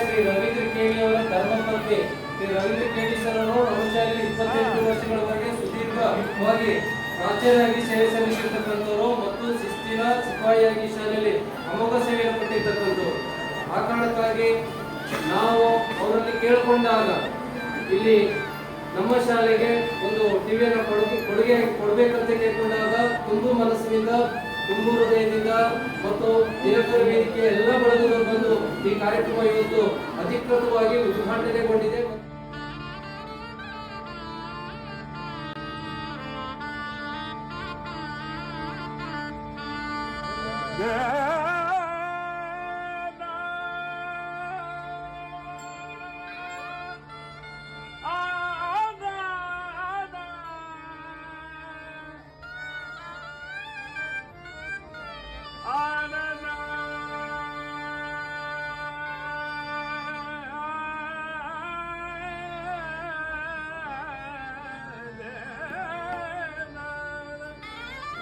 ಶ್ರೀ ರವೀಂದ್ರ ಕೇಳಿ ಅವರ ಧರ್ಮಪತ್ನಿ. ಶ್ರೀ ರವೀಂದ್ರ ಕೇಳಿ ಸರ್ ಅವರು ಶಾಲೆಯಲ್ಲಿ ಇಪ್ಪತ್ತೆಂಟು ವರ್ಷಗಳವರೆಗೆ ಸುದೀರ್ಘವಾಗಿ ಪ್ರಾಚಾರ್ಯರಾಗಿ ಸೇವೆ ಸಲ್ಲಿಸಿರ್ತಕ್ಕಂಥವರು ಮತ್ತು ಶಿಸ್ತಿನ ಸಿಪಾಯಿಯಾಗಿ ಶಾಲೆಯಲ್ಲಿ ಅಮೋಘ ಸೇವೆಯನ್ನು ಕೊಟ್ಟಿರ್ತಕ್ಕಂಥವ್ರು ಆ ಕಾರಣಕ್ಕಾಗಿ ನಾವು ಅವರಲ್ಲಿ ಕೇಳಿಕೊಂಡಾಗ ಇಲ್ಲಿ ನಮ್ಮ ಶಾಲೆಗೆ ಒಂದು ಟಿವಿಯನ್ನು ಕೊಡುಗೆ ಕೊಡುಗೆ ಕೊಡಬೇಕಂತ ಕೇಳ್ಕೊಂಡಾಗ ತುಂಬ ಮನಸ್ಸಿನಿಂದ ತುಂಬು ಮತ್ತು ದಿನಕರ ವೇದಿಕೆ ಎಲ್ಲ ಬಳಗದವರು ಬಂದು ಈ ಕಾರ್ಯಕ್ರಮ ಇವತ್ತು ಅಧಿಕೃತವಾಗಿ ಉದ್ಘಾಟನೆಗೊಂಡಿದೆ ಆ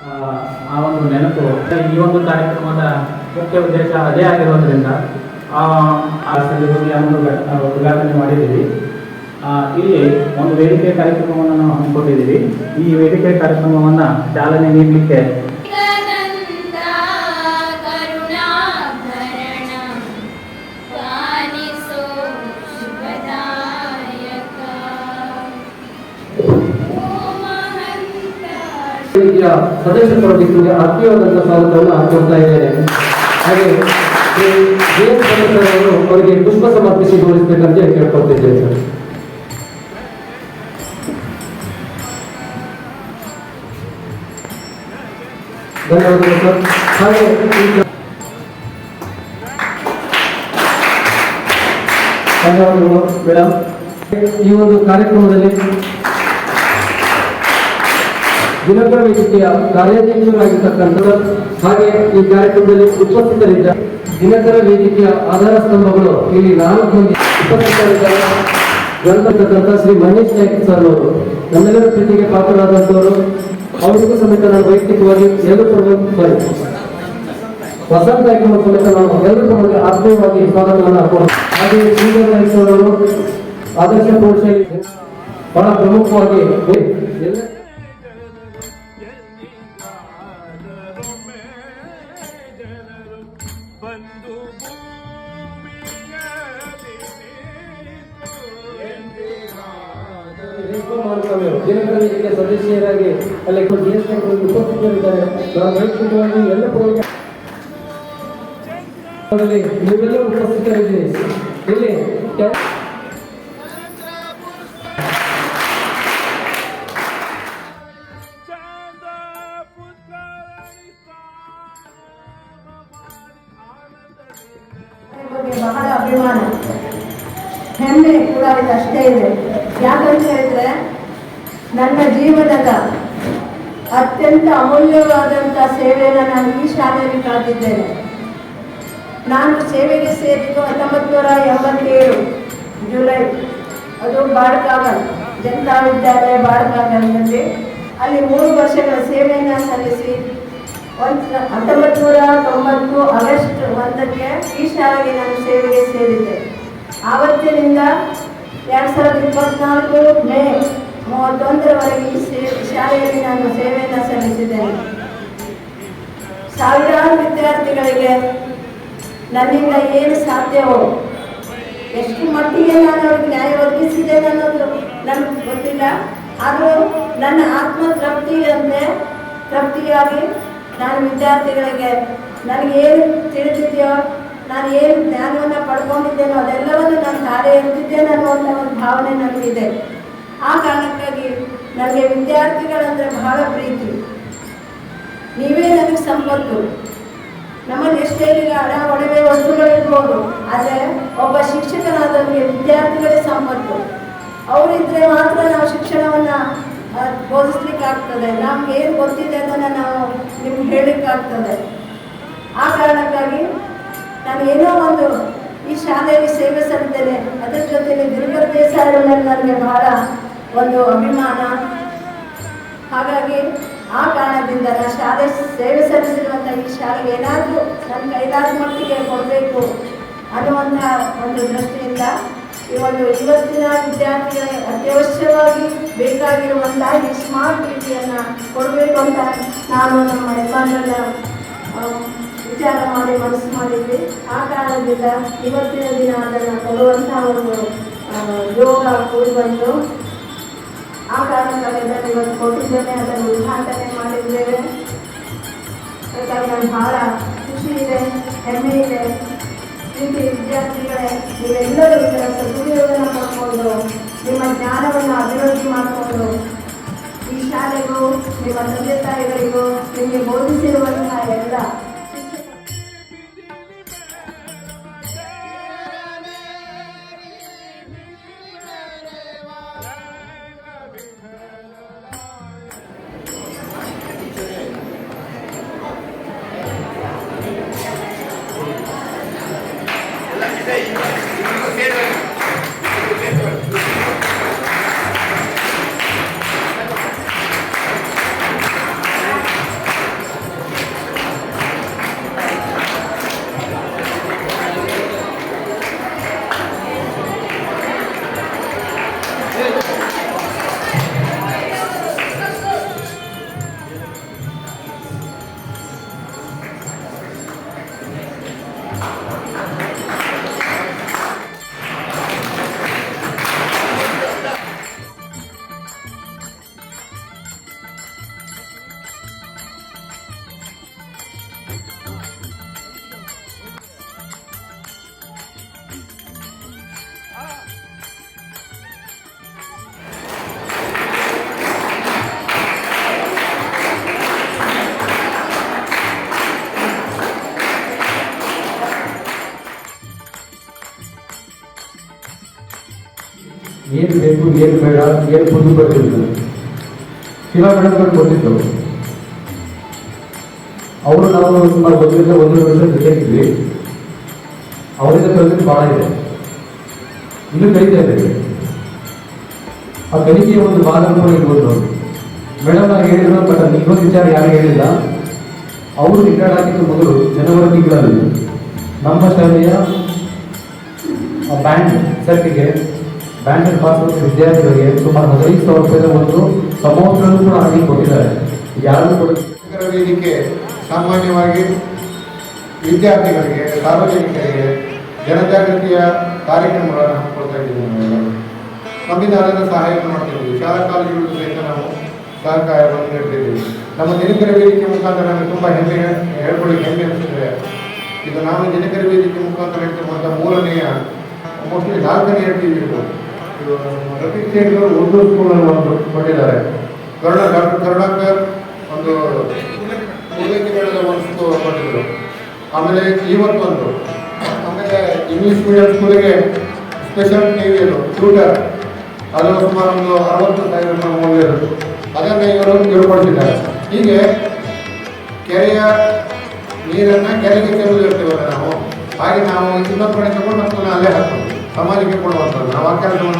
ಆ ಒಂದು ನೆನಪು. ಈ ಒಂದು ಕಾರ್ಯಕ್ರಮದ ಮುಖ್ಯ ಉದ್ದೇಶ ಅದೇ ಆಗಿರೋದ್ರಿಂದ, ಆ ಸಂದರ್ಭದಲ್ಲಿ ಉದ್ಘಾಟನೆ ಮಾಡಿದ್ದೀವಿ. ಇಲ್ಲಿ ಒಂದು ವೇದಿಕೆ ಕಾರ್ಯಕ್ರಮವನ್ನು ನಾವು ಹಮ್ಮಿಕೊಂಡಿದ್ದೀವಿ. ಈ ವೇದಿಕೆ ಕಾರ್ಯಕ್ರಮವನ್ನು ಚಾಲನೆ ನೀಡಲಿಕ್ಕೆ ರೀತಿಯ ಸದಸ್ಯರೊಂದಿಗೆ ಆತ್ಮೀಯವಾದಂತಹ ಸ್ವಾಗತವನ್ನು ಕೊಡ್ತಾ ಇದ್ದೇನೆ. ಹಾಗೆ ಅವರು ಅವರಿಗೆ ಪುಷ್ಪ ಸಮರ್ಪಿಸಿ ಗೌರವಿಸಬೇಕಂತ ಕೇಳ್ಕೊಳ್ತಿದ್ದೇವೆ ಧನ್ಯವಾದಗಳು ಸರ್. ಹಾಗೆ ಈಗ ಧನ್ಯವಾದಗಳು ಮೇಡಮ್. ಈ ಒಂದು ಕಾರ್ಯಕ್ರಮದಲ್ಲಿ ದಿನಕರ ವೇದಿಕೆಯ ಕಾರ್ಯಾಧ್ಯಕ್ಷರಾಗಿರ್ತಕ್ಕಂಥ ಹಾಗೆ ಈ ಕಾರ್ಯಕ್ರಮದಲ್ಲಿ ಉಪಸ್ಥಿತರಿದ್ದ ದಿನಕರ ವೇದಿಕೆಯ ಆಧಾರ ಸ್ತಂಭಗಳು ಇಲ್ಲಿ ನಾಲ್ಕು ಮಂದಿ ಉಪಸ್ಥಿತರಿದ್ದಾರೆ. ಗ್ರಂಥತಕ್ಕಂಥ ಶ್ರೀ ಮಹೇಶ್ ನಾಯಕ್ ಸರ್ ಅವರು ನಮ್ಮೆಲ್ಲರ ಪ್ರೀತಿಗೆ ಪಾತ್ರರಾದಂಥವರು, ಅವರಿಗೂ ಸಮೇತ ನಾನು ವೈಯಕ್ತಿಕವಾಗಿ ಎಲ್ಲರೂ ಸಾರಿ ವಸಂತ ಕಾರ್ಯಕ್ರಮ ಸಮೇತ ನಾವು ಎಲ್ಲರೂ ಆತ್ಮೀಯವಾಗಿ ಸ್ವಾಗತವನ್ನು ಹಾಕೋಣ. ಹಾಗೆ ಶ್ರೀಧರ್ ನಾಯ್ಕ ಸರ್ ಅವರು ಆದರ್ಶ ಪ್ರೌಢಶಾಲೆ ಬಹಳ ಪ್ರಮುಖವಾಗಿ ಎಲ್ಲ ದಿನಕರ ವೇದಿಕೆ ಸದಸ್ಯರಾಗಿ ಅಲ್ಲಿ ಉಪಸ್ಥಿತರಿದ್ದಾರೆ. ನಾವು ವೈಯಕ್ತಿಕವಾಗಿ ಎಲ್ಲ ಪ್ರೋಗ್ರಾಮ್ ಅದರಲ್ಲಿ ನೀವೆಲ್ಲ ಉಪಸ್ಥಿತರಿದ್ದೀರಿ. ಇಲ್ಲಿ ಬಹಳ ಅಭಿಮಾನ. ಹೆಮ್ಮೆ ಕೂಡ ಅಷ್ಟೇ ಇದೆ. ನನ್ನ ಜೀವನದ ಅತ್ಯಂತ ಅಮೂಲ್ಯವಾದಂಥ ಸೇವೆಯನ್ನು ನಾನು ಈ ಶಾಲೆಯಲ್ಲಿ ಕಾದಿದ್ದೇನೆ. ನಾನು ಸೇವೆಗೆ ಸೇರಿದ್ದು ಹತ್ತೊಂಬತ್ತು ನೂರ ಎಂಬತ್ತೇಳು, ಜುಲೈ. ಅದು ಬಾಳ್ಕಾಗಲ್, ಜನತಾ ವಿದ್ಯಾಲಯ ಬಾಳ್ಕಾಗಲ್ನಲ್ಲಿ. ಅಲ್ಲಿ ಮೂರು ವರ್ಷಗಳ ಸೇವೆಯನ್ನು ಸಲ್ಲಿಸಿ, ಒಂದು ಹತ್ತೊಂಬತ್ತು ನೂರ ತೊಂಬತ್ತು ಆಗಸ್ಟ್ ಒಂದಕ್ಕೆ ಈ ಶಾಲೆಗೆ ನಾನು ಸೇವೆಗೆ ಸೇರಿದ್ದೆ. ಆವತ್ತಿನಿಂದ ಎರಡು ಸಾವಿರದ ಇಪ್ಪತ್ತ್ನಾಲ್ಕು ಮೇ ಮೂವತ್ತೊಂದರವರೆಗೆ ಈ ಶಾಲೆಯಲ್ಲಿ ನಾನು ಸೇವೆಯನ್ನು ಸಲ್ಲಿಸಿದ್ದೇನೆ. ಸಾವಿರಾರು ವಿದ್ಯಾರ್ಥಿಗಳಿಗೆ ನನ್ನಿಂದ ಏನು ಸಾಧ್ಯವೋ, ಎಷ್ಟು ಮಟ್ಟಿಗೆ ನಾನು ಅವ್ರಿಗೆ ನ್ಯಾಯ ಒದಗಿಸಿದ್ದೇನೆ ಅನ್ನೋದು ನನಗೆ ಗೊತ್ತಿಲ್ಲ. ಆದರೂ ನನ್ನ ಆತ್ಮ ತೃಪ್ತಿಯಂತೆ ತೃಪ್ತಿಯಾಗಿ ನಾನು ವಿದ್ಯಾರ್ಥಿಗಳಿಗೆ ನನಗೆ ಏನು ತಿಳಿದಿದೆಯೋ, ನಾನು ಏನು ಜ್ಞಾನವನ್ನು ಪಡ್ಕೊಂಡಿದ್ದೇನೋ ಅದೆಲ್ಲವನ್ನು ನಾನು ಕಾರ್ಯ ಇರ್ತಿದ್ದೇನೆ ಅನ್ನುವಂಥ ಒಂದು ಭಾವನೆ ನನಗಿದೆ. ಆ ಕಾರಣಕ್ಕಾಗಿ ನನಗೆ ವಿದ್ಯಾರ್ಥಿಗಳಂದ್ರೆ ಬಹಳ ಪ್ರೀತಿ. ನೀವೇ ನನಗೆ ಸಂಪತ್ತು ನಮ್ಮಲ್ಲಿ ಎಷ್ಟೇ ಹಣ, ಒಡವೆ ವಸ್ತುಗಳಿರ್ಬೋದು ಆದರೆ ಒಬ್ಬ ಶಿಕ್ಷಕನಾದವರಿಗೆ ವಿದ್ಯಾರ್ಥಿಗಳೇ ಸಂಪತ್ತು ಅವರಿದ್ದರೆ ಮಾತ್ರ ನಾವು ಶಿಕ್ಷಣವನ್ನು ಬೋಧಿಸ್ಲಿಕ್ಕಾಗ್ತದೆ. ನಮ್ಗೆ ಏನು ಗೊತ್ತಿದೆ ಅಂತ ನಾವು ನಿಮ್ಗೆ ಹೇಳಲಿಕ್ಕಾಗ್ತದೆ. ಆ ಕಾರಣಕ್ಕಾಗಿ ನಾನು ಏನೋ ಒಂದು ಈ ಶಾಲೆಯಲ್ಲಿ ಸೇವೆ ಸಲ್ಲಿದ್ದೇನೆ. ಅದರ ಜೊತೆಗೆ ದುರ್ಗ ದೇಸಾಯಿ ನನಗೆ ಬಹಳ ಒಂದು ಅಭಿಮಾನ. ಹಾಗಾಗಿ ಆ ಕಾರಣದಿಂದ ನಾನು ಶಾಲೆ ಸೇವೆ ಸಲ್ಲಿಸಿರುವಂಥ ಈ ಶಾಲೆಗೆ ಏನಾದರೂ ನನ್ನ ಕೈಲಾದ ಮಟ್ಟಿಗೆ ಕೊಡಬೇಕು ಅನ್ನುವಂಥ ಒಂದು ದೃಷ್ಟಿಯಿಂದ ಈ ಒಂದು ಇವತ್ತಿನ ವಿದ್ಯಾರ್ಥಿಗಳಿಗೆ ಅತ್ಯವಶ್ಯವಾಗಿ ಬೇಕಾಗಿರುವಂತಹ ಈ ಸ್ಮಾರ್ಟ್ ರೀತಿಯನ್ನು ಕೊಡಬೇಕು ಅಂತ ನಾನು ನಮ್ಮ ಯಜಮಾನರನ್ನ ವಿಚಾರ ಮಾಡಿ ಮನಸ್ಸು ಮಾಡಿದ್ವಿ. ಆ ಕಾರಣದಿಂದ ಇವತ್ತಿನ ದಿನ ಅದನ್ನು ಕೊಡುವಂತಹ ಒಂದು ಯೋಗ ಕೂಡಿ ಬಂತು. ಆ ಕಾರಣಗಳಿಂದ ಇವತ್ತು ಕೊಟ್ಟಿದ್ದೇನೆ, ಅದನ್ನು ಉದ್ಘಾಟನೆ ಮಾಡಿದ್ದೇವೆ. ಅದಕ್ಕಾಗಿ ಬಹಳ ಖುಷಿ ಇದೆ, ಹೆಮ್ಮೆ ಇದೆ. ಪ್ರೀತಿ ವಿದ್ಯಾರ್ಥಿಗಳೇ, ನೀವೆಲ್ಲರೂ ಇದರ ಸದುಪಯೋಗನ ಮಾಡಿಕೊಂಡು, ನಿಮ್ಮ ಜ್ಞಾನವನ್ನು ಅಭಿವೃದ್ಧಿ ಮಾಡಿಕೊಂಡು, ಈ ಶಾಲೆಗೂ, ನಿಮ್ಮ ತಂದೆ ತಾಯಿಗಳಿಗೂ ನಿಮಗೆ ಬೋಧಿಸಿರುವಂತಹ ಎಲ್ಲ ಏನು ಬೇಕು ಏನು ಬೇಡ, ಏನು ಮುಂದೆ ಬರ್ತಿಲ್ಲ ಕಿಲೋಮೀಟರ್ಗಳು ಮೇಡಮ್ಗಳು ಕೊಟ್ಟಿದ್ದು ಅವರು ನಾವು ನಾವು ಒಂದರಿಂದ ಒಂದು ವರ್ಷ ಜೊತೆಗಿದ್ವಿ ಅವರಿಂದ ಕಲಿತು ಭಾಳ ಇದೆ. ಇನ್ನು ಕಲಿತಾ ಇದ್ದೇವೆ. ಆ ಕಲಿಕೆಯ ಒಂದು ಭಾಗ ಕೂಡ ಇರ್ಬೋದು. ಮೇಡಮ್ ನಾನು ಹೇಳಿದ್ರು, ಬಟ್ ಇನ್ನೊಂದು ವಿಚಾರ ಯಾರು ಹೇಳಿಲ್ಲ. ಅವರು ರಿಟೈರ್ಡ್ ಆಗಿದ್ದು ಮೊದಲು ಜನವರಿ ತಿಂಗಳಲ್ಲಿ ನಮ್ಮ ಶಾಲೆಯ ಬ್ಯಾಂಕ್ ಸರ್ಟಿಗೆ ಬ್ಯಾಂಡ್ ಪಾಸ್ ವಿದ್ಯಾರ್ಥಿಗಳಿಗೆ ಸುಮಾರು ಹದಿನೈದು ಸಾವಿರ ರೂಪಾಯಿ ಒಂದು ಸಮವಸ್ತ್ರನೂ ಕೂಡ ಆಗಿ ಕೊಟ್ಟಿದ್ದಾರೆ. ಯಾರು ಕೂಡ ವೇದಿಕೆ ಸಾಮಾನ್ಯವಾಗಿ ವಿದ್ಯಾರ್ಥಿಗಳಿಗೆ, ಸಾರ್ವಜನಿಕರಿಗೆ ಜನಜಾಗೃತಿಯ ಕಾರ್ಯಕ್ರಮಗಳನ್ನು ಹಮ್ಮಿಕೊಳ್ತಾ ಇದ್ದೀವಿ ಸಂವಿಧಾನದ ಸಹಾಯ ಮಾಡ್ತಿದ್ದೀವಿ ಶಾಲಾ ಕಾಲೇಜುಗಳು ಸಹಿತ ನಾವು ಸಹಕಾರವನ್ನು ನೀಡ್ತಿದ್ದೀವಿ ನಮ್ಮ ದಿನಕರ ವೇದಿಕೆ ಮುಖಾಂತರ ನಮಗೆ ತುಂಬ ಹೆಮ್ಮೆ ಹೇಳ್ಕೊಳ್ಳಿಕ್ಕೆ ಹೆಮ್ಮೆ ಅನಿಸಿದ್ರೆ ಇದು ನಾವು ದಿನಕರ ವೇದಿಕೆ ಮುಖಾಂತರ ಇರ್ತಕ್ಕಂಥ ಮೂರನೆಯ ಮೋಸ್ಟ್ಲಿ ನಾಲ್ಕನೇ ಹೇಳ್ತೀವಿ ವಿ ರಫೀಕ್ ಸೇಠ್ ಅವರು ಉರ್ದು ಸ್ಕೂಲನ್ನು ಒಂದು ಕೊಟ್ಟಿದ್ದಾರೆ. ಕರ್ಣ ಡಾಕ್ಟರ್ ಕರುಣಾಕರ್ ಒಂದು ಮೇಳದ ಒಂದು ಕೊಟ್ಟಿದ್ರು ಆಮೇಲೆ ಇವತ್ತೊಂದು ಆಮೇಲೆ ಇಂಗ್ಲೀಷ್ ಮೀಡಿಯಂ ಸ್ಕೂಲಿಗೆ ಸ್ಪೆಷಲ್ ಟಿ ವಿ ಅದು ಟ್ಯೂಟರ್ ಅದು ಸುಮಾರು ಒಂದು ಅರವತ್ತು ಸಾವಿರ ಮೌಲ್ಯದ್ದು ಅದನ್ನು ಇವರು ತಿಳ್ಕೊಳ್ತಿದ್ದಾರೆ ಹೀಗೆ ಕೆರೆಯ ನೀರನ್ನು ಕೆರೆಗೆ ಚೆಲ್ಲುವುದು ಇರ್ತೀವಲ್ಲ ನಾವು. ಹಾಗೆ ನಾವು ಇನ್ನೊಂದು ಕಡೆ ತಗೊಂಡು ಮತ್ತೆ ಅಲ್ಲೇ ಹಾಕ್ಬೋದು. ಸಮಾಜಕ್ಕೆ ಕೊಡುವಂಥ ನಾವು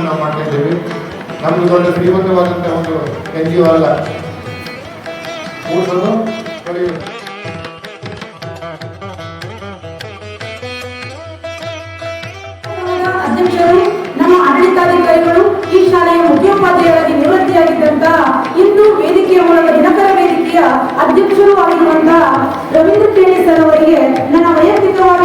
ನಾವು ಮಾಡ್ತಾ ಇದ್ದೇವೆ. ನಮ್ಗೆ ದೊಡ್ಡ ಶ್ರೀಮಂತವಾದಂಥ ಒಂದು ಎನ್ ಜಿ ಒ ಅಲ್ಲ ಮೂರು ಕಲಿಯುವುದು ನಮ್ಮ ಆಡಳಿತಾಧಿಕಾರಿಗಳು ಈ ಶಾಲೆಯ ಮುಖ್ಯೋಪಾಧ್ಯಾಯರಾಗಿ ನಿವೃತ್ತಿಯಾಗಿದ್ದಂತಹ ಇಂದು ವೇದಿಕೆಯ ಮೂಲಕ ದಿನಕರ ವೇದಿಕೆಯ ಅಧ್ಯಕ್ಷರು ಆಗಿರುವಂತಹ ರವೀಂದ್ರ ಕೇಳಿ ಸರ್ ಅವರಿಗೆ ನನ್ನ ವೈಯಕ್ತಿಕವಾದ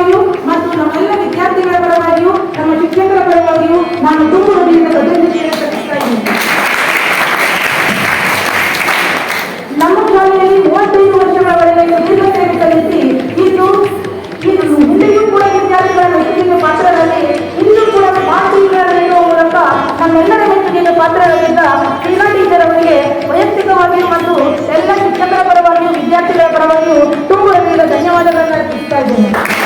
네.